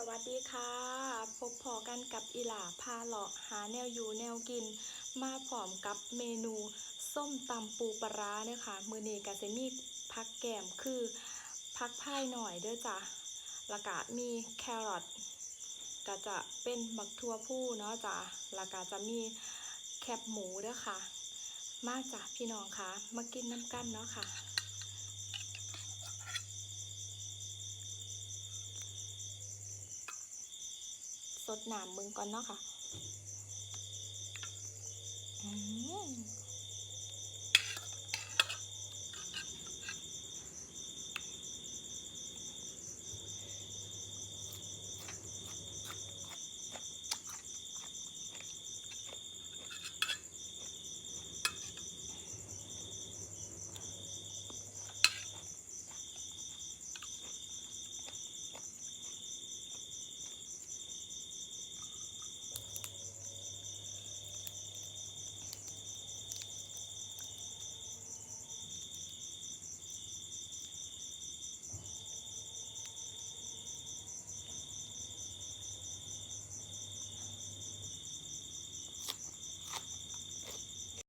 สวัสดีค่ะ พบพอกันกับอีหล่าพาเลาะหาแนวอยู่แนวกิน มาพร้อมกับเมนูส้มตำปูปลาร้าเนี่ยค่ะ มือนี้ก็จะมีพักแกมคือพักพายหน่อยเด้อจ้ะล้วก็มีแครอทก็จะเป็นบักทั่วผู้เนาะจ้ะล้วก็จะมีแคบหมูเด้อค่ะ มาจ้ะพี่น้องค่ะ มากินน้ำกันเนาะค่ะ สดหนามมึงก่อนเนาะค่ะอืม